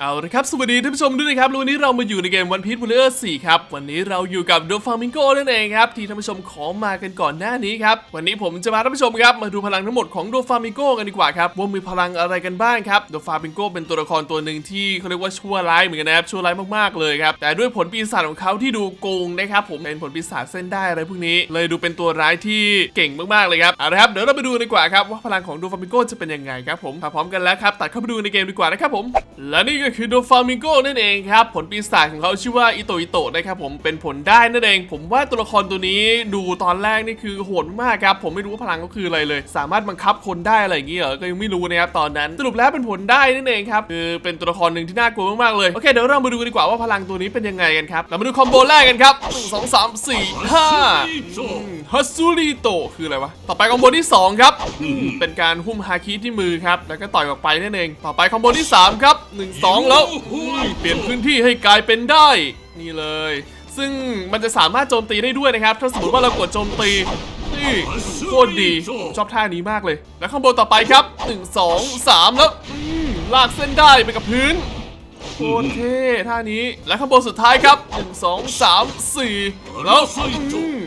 เอาละครับ สวัสดีท่านผู้ชมด้วยนะครับ วันนี้เรามาอยู่ในเกมวันพี e บุลเลอร์4ครับ วันนี้เราอยู่กับโดฟามิงโกนั่นเองครับ ที่ท่านผู้ชมขอมากันก่อนหน้านี้ครับ วันนี้ผมจะพาท่านผู้ชมครับ มาดูพลังทั้งหมดของโดฟามิงโกกันดีกว่าครับ ว่ามีพลังอะไรกันบ้างครับ โดฟามิงโกเป็นตัวละครตัวหนึ่งที่เขาเรียกว่าชั่วร้ายเหมือนกันนะครับ ชั่วร้ายมากๆเลยครับ แต่ด้วยผลปีศาจของเขาที่ดูโกงนะครับ ผมเป็นผลปีศาจเส้นได้อะไรพวกนี้ เลยดูเป็นตัวร้ายที่เก่งมากๆเลยครับ เอาละครับ เดี๋ยวเราไปดูดีกว่าครับว่าพลังของโดฟามิงโกจะเป็นยังไงครับผมถ้าพร้อมกันแล้วครับตัดเข้าไปดูในเกมดีกว่านะครับผมและนี่ก็คือโดฟามิงโกนั่นเองครับ ผลปีศาจของเขาชื่อว่าอิโตอิโตนะครับผมเป็นผลได้นั่นเอง ผมว่าตัวละครตัวนี้ดูตอนแรกนี่คือโหดมากครับ ผมไม่รู้ว่าพลังเขาคืออะไรเลย สามารถบังคับคนได้อะไรอย่างเงี้ยเหรอก็ยังไม่รู้นะครับตอนนั้นสรุปแล้วเป็นผลได้นั่นเองครับคือเป็นตัวละครหนึ่งที่น่ากลัวมากๆเลยโอเคเดี๋ยวเรามาดูกันดีกว่าว่าพลังตัวนี้เป็นยังไงกันครับเรามาดูคอมโบแรกกันครับหนึ่งสองสามสี่ห้าฮัตซูริโตคืออะไรวะต่อไปคอมโบที่สองครับเป็นการหุ้มฮาคิที่มือครับแล้วก็ต่อยออกไปนั่นเอง ต่อไปคอมโบที่สามครับหนึ่งสองแล้วเปลี่ยนพื้นที่ให้กลายเป็นได้ นี่เลย ซึ่งมันจะสามารถโจมตีได้ด้วยนะครับ ถ้าสมมติว่าเรากดโจมตีนี่โคตรดีชอบท่านี้มากเลย แล้วข้างบนต่อไปครับ 1 2 3 แล้วลากเส้นได้ไปกับพื้น โคตรเท่ท่านี้ และข้างบนสุดท้ายครับ 1 2 3 4 แล้วอ,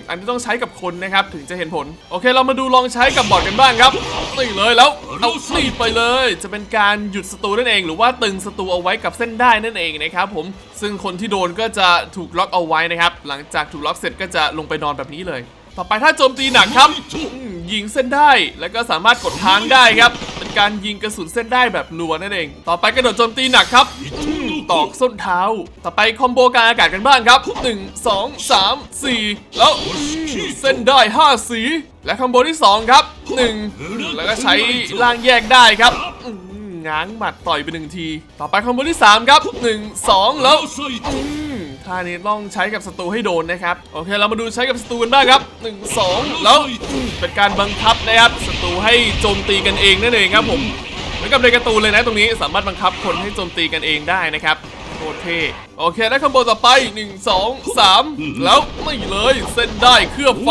อันนี้ต้องใช้กับคนนะครับ ถึงจะเห็นผล โอเค เรามาดูลองใช้กับบอทกันบ้างครับนี่เลยแล้วเอานี่ไปเลย จะเป็นการหยุดศัตรูนั่นเอง หรือว่าตึงศัตรูเอาไว้กับเส้นได้นั่นเองนะครับผมซึ่งคนที่โดนก็จะถูกล็อกเอาไว้นะครับ หลังจากถูกล็อกเสร็จก็จะลงไปนอนแบบนี้เลย ต่อไปถ้าโจมตีหนักครับยิงเส้นได้ แล้วก็สามารถกดค้างได้ครับ เป็นการยิงกระสุนเส้นได้แบบรัวนั่นเอง ต่อไปกระโดดโจมตีหนักครับ ตอกส้นเท้า ต่อไปคอมโบกางอากาศกันบ้างครับ 1 2 3 4 แล้วเส้นได้ 5 สี และคอมโบที่ 2 ครับ 1 แล้วก็ใช้ล่างแยกได้ครับง้างหมัดต่อยไปหนึ่งที ต่อไปคอมโบที่ 3 ครับ 1 2 แล้วท่านี้ต้องใช้กับศัตรูให้โดนนะครับ โอเค เรามาดูใช้กับศัตรูกันบ้างครับ 1 2 แล้วเป็นการบังคับนะครับศัตรูให้โจมตีกันเองนั่นเองครับผม อนกับในการ์ตูนเลยนะตรงนี้สามารถบังคับคนให้โจมตีกันเองได้นะครับโคตรเท่โอเคได้คอมโบต่อไป 1 2 3 แล้วไม่เลยเส้นได้เคลือบไฟ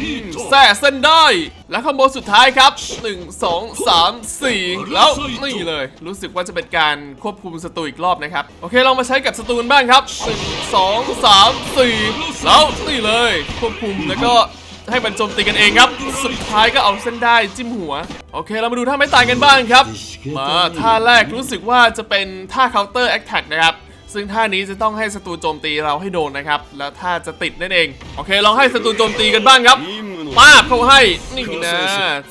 อืมแส่เส้นได้ และคอมโบสุดท้ายครับ 1 2 3 4 แล้วนี่เลย รู้สึกว่าจะเป็นการควบคุมศัตรูอีกรอบนะครับ โอเคลองมาใช้กับศัตรูกันบ้างครับ 1 2 3 4 แล้วนี่เลย ควบคุมแล้วก็ ให้มันโจมตีกันเองครับ สุดท้ายก็เอาเส้นได้จิ้มหัว โอเค เรามาดูท่าไม้ตายกันบ้างครับ มาท่าแรกรู้สึกว่าจะเป็นท่า counter attack นะครับซึ่งท่านี้จะต้องให้ศัตรูโจมตีเราให้โดนนะครับ แล้วท่าจะติดนั่นเอง โอเค ลองให้ศัตรูโจมตีกันบ้างครับ ป้าบเข้าให้นี่นะ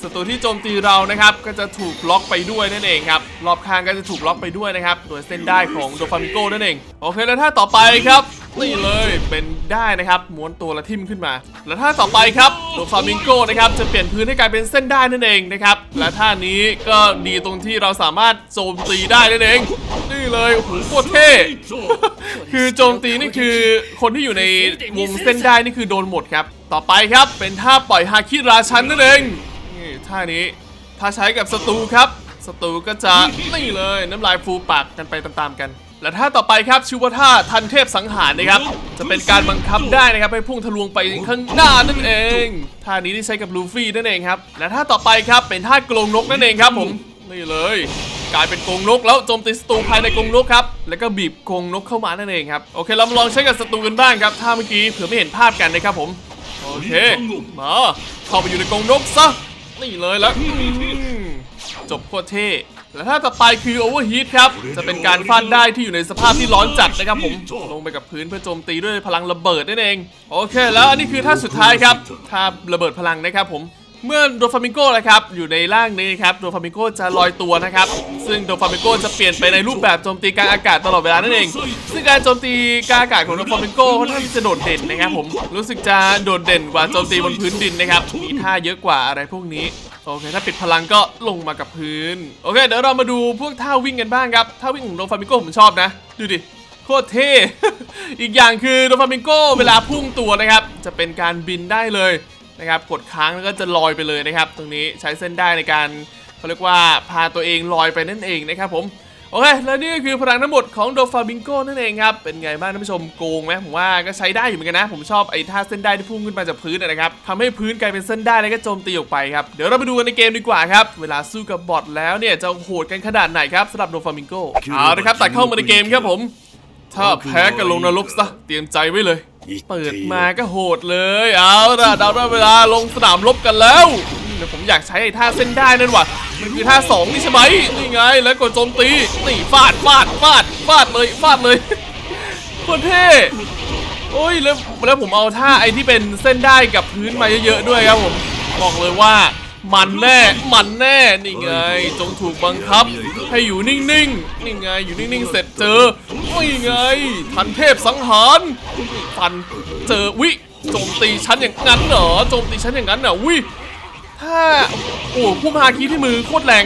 ศัตรูที่โจมตีเรานะครับ ก็จะถูกล็อกไปด้วยนั่นเองครับรอบข้างก็จะถูกล็อกไปด้วยนะครับโดยเส้นได้ของโดฟามิโกนั่นเองโอเคแล้วท่าต่อไปครับนี่เลยเป็นได้นะครับม้วนตัวและทิ่มขึ้นมา แล้วท่าต่อไปครับโดฟามิงโกนะครับจะเปลี่ยนพื้นให้กลายเป็นเส้นได้นั่นเองนะครับและท่านี้ก็ดีตรงที่เราสามารถโจมตีได้นั่นเอง นี่เลยโอ้โหโคตรเท่คือโจมตีนี่คือคนที่อยู่ในวงเส้นได้นี่คือโดนหมดครับ ต่อไปครับเป็นท่าปล่อยฮาคิราชันนั่นเองนี่ท่านี้ถ้าใช้กับศัตรูครับศัตรูก็จะนี่เลยน้ำลายฟูปากกันไปตามๆกัน และท่าต่อไปครับชื่อว่าท่าทันเทพสังหารนะครับ จะเป็นการบังคับได้นะครับให้พุ่งทะลวงไปข้างหน้านั่นเองท่านี้ที่ใช้กับลูฟี่นั่นเองครับและท่าต่อไปครับเป็นท่ากลงนกนั่นเองครับผมนี่เลย กลายเป็นกรงนกแล้วโจมตีศัตรูภายในกรงนกครับแล้วก็บีบกรงนกเข้ามานั่นเองครับโอเคเรามาลองใช้กับศัตรูกันบ้างครับถ้าเมื่อกี้เผื่อไม่เห็นภาพกันนะครับผมโอเคมาเข้าไปอยู่ในกรงนกซะนี่เลยแล้วจบโคตรเท่และถ้าต่อไปคือโอเวอร์ฮีทครับ จะเป็นการฟาดได้ที่อยู่ในสภาพที่ร้อนจัดนะครับผม ลงไปกับพื้นเพื่อโจมตีด้วยพลังระเบิดนั่นเอง โอเค แล้วอันนี้คือท่าสุดท้ายครับ ท่าระเบิดพลังนะครับผม เมื่อโดฟามิงโกนะครับอยู่ในร่างนี้ครับโดฟามิงโกจะลอยตัวนะครับ ซึ่งโดฟามิงโกจะเปลี่ยนไปในรูปแบบโจมตีกลางอากาศตลอดเวลานั่นเอง ซึ่งการโจมตีกลางอากาศของโดฟามิงโกค่อนข้างที่จะโดดเด่นนะครับผมรู้สึกจะโดดเด่นกว่าโจมตีบนพื้นดินนะครับมีท่าเยอะกว่าอะไรพวกนี้โอเคถ้าปิดพลังก็ลงมากับพื้นโอเคเดี๋ยวเรามาดูพวกท่าวิ่งกันบ้างครับท่าวิ่งของโดฟามิงโกผมชอบนะดูดิโคตรเท่ อีกอย่างคือโดฟามิงโกเวลาพุ่งตัวนะครับ จะเป็นการบินได้เลย นะครับกดค้างแล้วก็จะลอยไปเลยนะครับ ตรงนี้ใช้เส้นได้ในการเขาเรียกว่าพาตัวเองลอยไปนั่นเองนะครับผมโอเค แล้วนี่ก็คือพลังทั้งหมดของโดฟาบิงโก้นั่นเองครับ เป็นไงบ้างท่านผู้ชมโกงไหมผมว่าก็ใช้ได้อยู่เหมือนกันนะ ผมชอบไอ้ท่าเส้นได้ที่พุ่งขึ้นมาจากพื้นนะครับทำให้พื้นกลายเป็นเส้นได้แล้วก็โจมตีออกไปครับ เดี๋ยวเราไปดูกันในเกมดีกว่าครับ เวลาสู้กับบอทแล้วเนี่ยจะโหดกันขนาดไหนครับสำหรับโดฟาบิงโกเอาละครับตัดเข้ามาในเกมครับผม ถ้าแพ้ก็ลงนรกซะเตรียมใจไว้เลย เปิดมาก็โหดเลย เอาละดาวได้เวลาลงสนามรบกันแล้วเดี๋ยวผมอยากใช้ไอ้ท่าเส้นได้นั่นว่ะมันคือท่าสองนี่ใช่ไหมนี่ไง แล้วกดโจมตีนี่ฟาดฟาดฟาดฟาดเลยฟาดเลยโคตรเท่โอ้ยแล้วแล้วผมเอาท่าไอ้ที่เป็นเส้นได้กับพื้นมาเยอะๆด้วยครับผมบอกเลยว่า มันแน่ มันแน่ นี่ไง จงถูกบังคับ ให้อยู่นิ่งๆ นี่ไง อยู่นิ่งๆ เสร็จเจอนี่ไง ทันเทพสังหารฟันเจอวิโจมตีฉันอย่างนั้นเหรอ โจมตีฉันอย่างนั้นเหรอวิถ้า โอ้พุ่มฮาคีที่มือโคตรแรง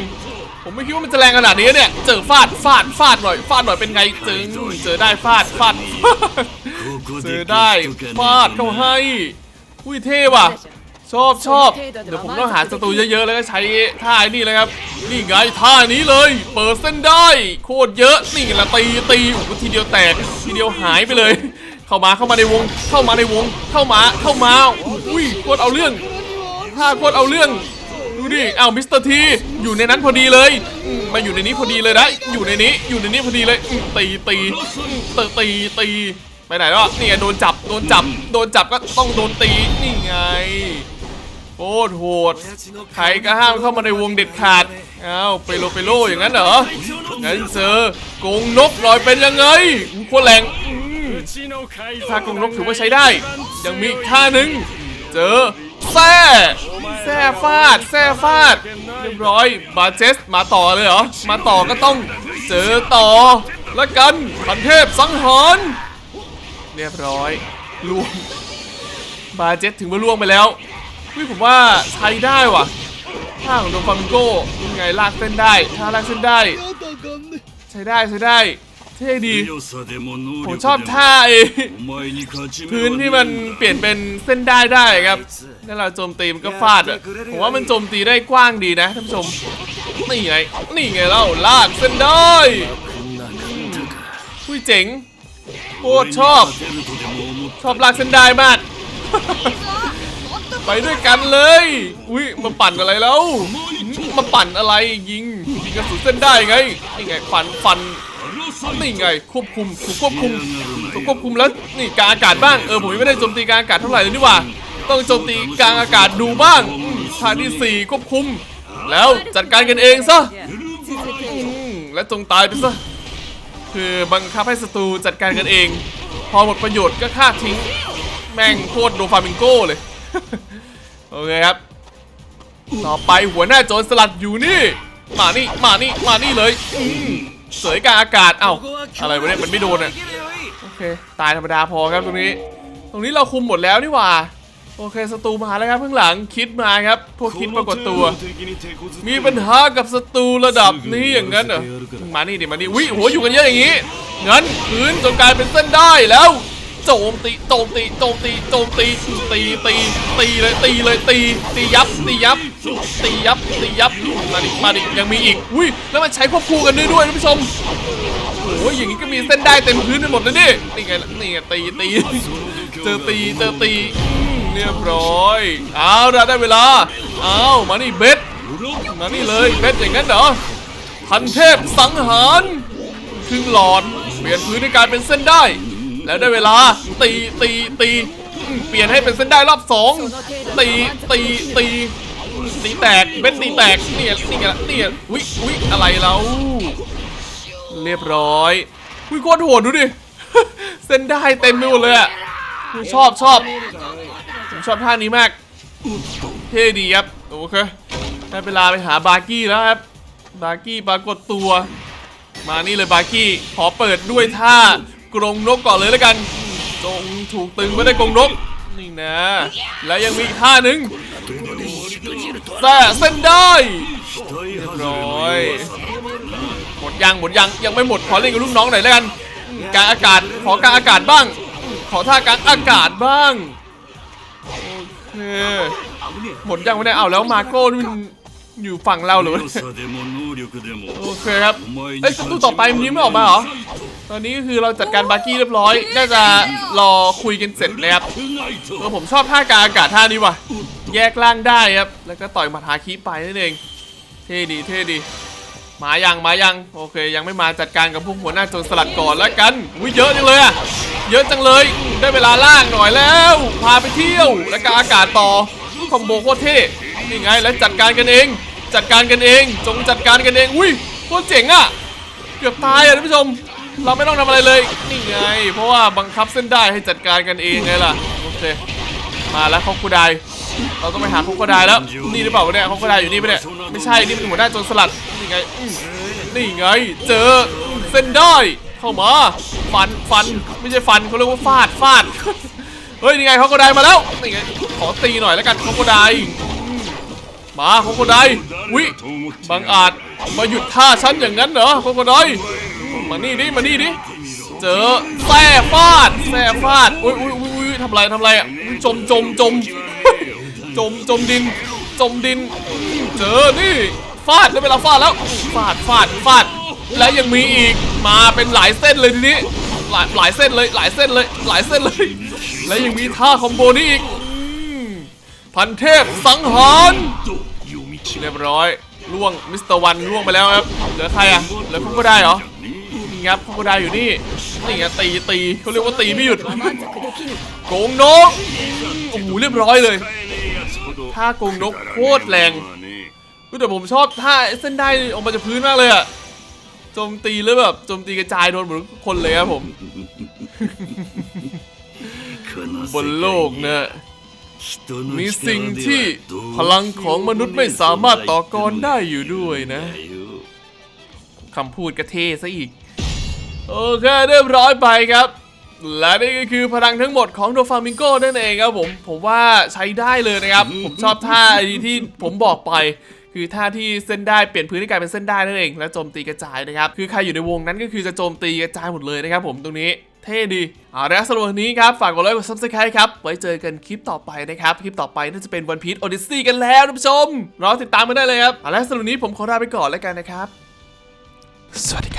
ผมไม่คิดว่ามันจะแรงขนาดนี้เนี่ย เจอฟาด ฟาด ฟาดหน่อย ฟาดหน่อยเป็นไงเจอเจอได้ฟาด ฟาด เจอได้ ฟาดเข้าให้ อุ้ยเท่ว่ะ ชอบชอบเดี๋ยวผมต้องหาศัตรูเยอะๆแล้วก็ใช้ท่าไอ้นี่เลยครับ นี่ไงท่านี้เลย เปิดเส้นได้ โคตรเยอะนี่ไงละตีตีโอ้โหทีเดียวแตกทีเดียวหายไปเลย เข้ามาเข้ามาในวง เข้ามาในวง เข้ามาเข้ามาอุ้ยโคตรเอาเรื่องท่าโคตรเอาเรื่องดูดิอ้าวมิสเตอร์ทีอยู่ในนั้นพอดีเลยอืมมาอยู่ในนี้พอดีเลยนะอยู่ในนี้อยู่ในนี้พอดีเลยอืมตีตีอืมตีตีตีไปไหนแล้วนี่ไงโดนจับโดนจับโดนจับก็ต้องโดนตีนี่ไงโค ตรโหด ใครก็ห้ามเข้ามาในวงเด็ดขาด อ้าวไปโลไปโลอย่างนั้นเหรองั้นเจอกงนกลอยเป็นยังไงอู้โคตรแรงอืมท่ากงนกถือว่าใช้ได้ ยังมีอีกท่าหนึ่งเจอแซ่แซ่ฟาดแซ่ฟาด เรียบร้อยบาเจสมาต่อเลยเหรอ มาต่อก็ต้องเจอต่อละกันพันเทพสังหารเรียบร้อยล่วงบาเจสถึงว่าล่วงไปแล้ว เฮ้ยผมว่าใช้ได้ว่ะท่าของโดฟามิงโก้ยังไงลากเส้นได้ท่าลากเส้นได้ ใช้ได้ใช้ได้เท่ดี ผมชอบท่าไอ้พื้นที่มันเปลี่ยนเป็นเส้นได้ได้ครับถ้าเราโจมตีมันก็ฟาดอะผมว่ามันโจมตีได้กว้างดีนะท่านผู้ชมนี่ไงนี่ไงเล่าลากเส้นได้อุ้ยเจ๋งโคตรชอบ ชอบลากเส้นได้มาก ไปด้วยกันเลย อุ้ยมาปั่นอะไรแล้ว มาปั่นอะไรยิงยิงกระสุนเส้นได้ไงนี่ไงฟันฟันนี่ไงควบคุมถูกควบคุมถูกควบคุมแล้วนี่กลางอากาศบ้างเออผมไม่ได้โจมตีกลางอากาศเท่าไหร่เลยนี่ว่า ต้องโจมตีกลางอากาศดูบ้างท่าที่สี่ควบคุม แล้วจัดการกันเองซะและจงตายไปซะคือบังคับให้ศัตรูจัดการกันเอง พอหมดประโยชน์ก็ฆ่าทิ้ง แม่งโคตรโดฟามิงโก้เลย โอเคครับ ต่อไปหัวหน้าโจรสลัดอยู่นี่ มานี่ มานี่ มานี่เลย อืมเสยกาอากาศ เอ้า อะไรวะเนี่ย มันไม่โดนอะ โอเค ตายธรรมดาพอครับตรงนี้ ตรงนี้เราคุมหมดแล้วนี่หว่า โอเคศัตรูมาแล้วครับข้างหลัง คิดมาครับ พวกคิดปรากฏตัว มีปัญหากับศัตรูระดับนี้อย่างนั้นเหรอ มานี่ดิ มานี่วิหัวอยู่กันเยอะอย่างนี้ งั้นพื้นจนกลายเป็นเส้นได้แล้ว โจมตีโจมตีโจมตีโจมตีตีตีตีเลยตีเลยตีตียับตียับตียับตียับมาดิมาดิยังมีอีกอุ้ยแล้วมันใช้ควบคู่กันด้วยด้วยท่านผู้ชมโอ้ยอย่างนี้ก็มีเส้นได้เต็มพื้นไปหมดเลยนี่นี่ไงนี่ไงตีตีเจอตีเจอตีเรียบร้อยเอาละได้เวลาเอามานี่เบ็ดมานี่เลยเบ็ดอย่างนั้นเหรอพันเทพสังหารครึ่งหลอดเปลี่ยนพื้นให้กายเป็นเส้นได้ แล้วได้เวลา ตีตีตีเปลี่ยนให้เป็นเส้นได้รอบสองตีตีตีตีแตกเบ็ดตีแตกเนี่ยนี่ไงละเนี่ยวิวิอะไรเราเรียบร้อยวิโคตรโหดดูดิเส้นได้เต็มไปหมดเลยอะอุ๊ยชอบชอบผมชอบท่านี้มากเท่ดีครับโอเคได้เวลาไปหาบาร์กี้แล้วครับบาร์กี้ปรากฏตัว มานี่เลยบาร์กี้ขอเปิดด้วยท่า กรงนกก่อนเลยแล้วกัน จงถูกตึงไว้ในกรงนก นี่นะ และยังมีท่าหนึ่งแต่เส้นได้เรียบร้อยหมดยังหมดยังยังไม่หมดขอเล่นกับลูกน้องหน่อยแล้วกันกางอากาศขอกางอากาศบ้าง ขอท่ากางอากาศบ้างโอเหมดยังไม่ได้เอาแล้วมาโก้มันอยู่ฝั่งเราหรือโอเคครับไอ้ตู้ต่อไปมันยิ้มไม่ออกมาเหรอ ตอนนี้ก็คือเราจัดการบาร์กี้เรียบร้อย น่าจะรอคุยกันเสร็จนะครับเผมชอบท่ากางอากาศท่านี้ว่ะ แยกล่างได้ครับ แล้วก็ต่อยมัาทาคีไปนั่นเอง เท่ดีเท่ดี มายังมายัง โอเค ยังไม่มาจัดการกับพวกหัวหน้าโจรสลัดก่อนแล้วกันอุ้ยเยอะจังเลยอะเยอะจังเลย ได้เวลาล่างหน่อยแล้ว พาไปเที่ยว แล้วก็อากาศต่อ คอมโบโคตรเท่นี่ไง แล้วจัดการกันเอง จัดการกันเอง จงจัดการกันเอง อุ้ยโคตรเจ๋งอะเกือบตายอะท่านผู้ชม เราไม่ต้องทำอะไรเลย นี่ไง เพราะว่าบังคับเส้นได้ให้จัดการกันเองไงล่ะ โอเค มาแล้วเขาคูดาเราต้องไปหาเขาคูดาแล้ว นี่หรือเปล่าเนี่ยเขาคูดาอยู่นี่ปะเนี่ย ไม่ใช่ นี่เป็นหัวหน้าโจรสลัด นี่ไง นี่ไง เจอเส้นได้ เข้ามา ฟัน ฟัน ไม่ใช่ฟันเขาเรียกว่าฟาด ฟาด เฮ้ย นี่ไงเขาคูดามาแล้ว นี่ไง ขอตีหน่อยแล้วกันเขาคูดามาโคโคไดวิบังอาจมาหยุดท่าฉันอย่างนั้นเหรอโคโคได มานี่ดิมานี่ดิเจอแส่ฟาดแส่ฟาดอุ้ยอุ้ยอุ้ยทำไรทำไรอะจมจมจมจมจมดิน จมดิน เจอนี่ฟาดได้เวลาฟาดแล้วฟาดฟาดฟาด และยังมีอีกมาเป็นหลายเส้นเลยทีนี้หลายหลายเส้นเลยหลายเส้นเลยหลายเส้นเลย และยังมีท่าคอมโบนี่อีกพันเทพสังหารเรียบร้อยล่วงมิสเตอร์วันล่วงไปแล้วครับเหลือใครอะเหลือพุ่ก็ได้เหรอ ครับโคดาอยู่นี่นี่ไงตีตีเขาเรียกว่าตีไม่หยุดโกงนกโอ้โหเรียบร้อยเลยท่าโกงนกโคตรแรงแต่ผมชอบท่าเส้นได้ออกมาจากพื้นมากเลยอะโจมตีแล้วแบบโจมตีกระจายโดนหมดคนเลยครับผมบนโลกเนี่ยมีสิ่งที่พลังของมนุษย์ไม่สามารถต่อกรได้อยู่ด้วยนะคำพูดกระเทซะอีก โอเคเรียบร้อยไปครับ และนี่ก็คือพลังทั้งหมดของโดฟามิงโกนั่นเองครับผม ผมว่าใช้ได้เลยนะครับ ผมชอบท่าไอ้ที่ผมบอกไปคือท่าที่เส้นได้เปลี่ยนพื้นให้กลายเป็นเส้นได้นั่นเอง แล้วโจมตีกระจายนะครับ คือใครอยู่ในวงนั้นก็คือจะโจมตีกระจายหมดเลยนะครับผมตรงนี้เท่ดีเอาละสำหรับวันนี้ครับ ฝากกดไลค์กด subscribe ครับ ไว้เจอกันคลิปต่อไปนะครับ คลิปต่อไปน่าจะเป็น One Piece Odyssey กันแล้วท่านผู้ชม รอติดตามกันได้เลยครับ เอาละสำหรับวันนี้ผมขอลาไปก่อนแล้วกันนะครับ สวัสดี